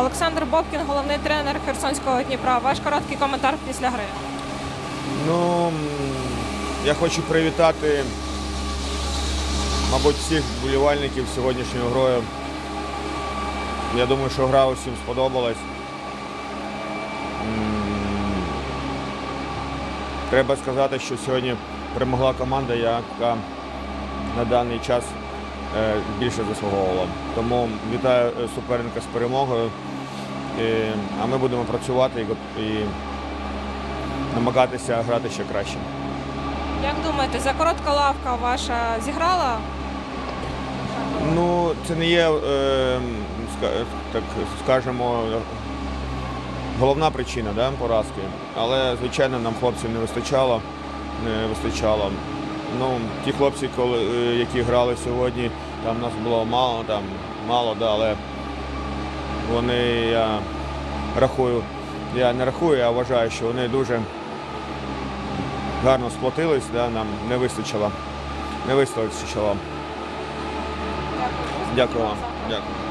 Олександр Бобкін, головний тренер Херсонського Дніпра. Ваш короткий коментар після гри. Ну, я хочу привітати, мабуть, всіх вболівальників з сьогоднішньою грою. Я думаю, що гра усім сподобалась. Треба сказати, що сьогодні перемогла команда, яка на даний час більше заслуговувала. Тому вітаю е, суперника з перемогою. Е, А ми будемо працювати і намагатися грати ще краще. Як думаєте, за коротка лавка ваша зіграла? Ну, це не є, е, так скажемо, головна причина да, поразки. Але, звичайно, нам хлопців не вистачало. Не вистачало. Ну, ті хлопці, коли, е, які грали сьогодні, там нас було мало, там мало, да, але вони, я рахую, я не рахую, а вважаю, що вони дуже гарно сплотились, да, нам не вистачило. Не вистачило. Дякую вам. Дякую.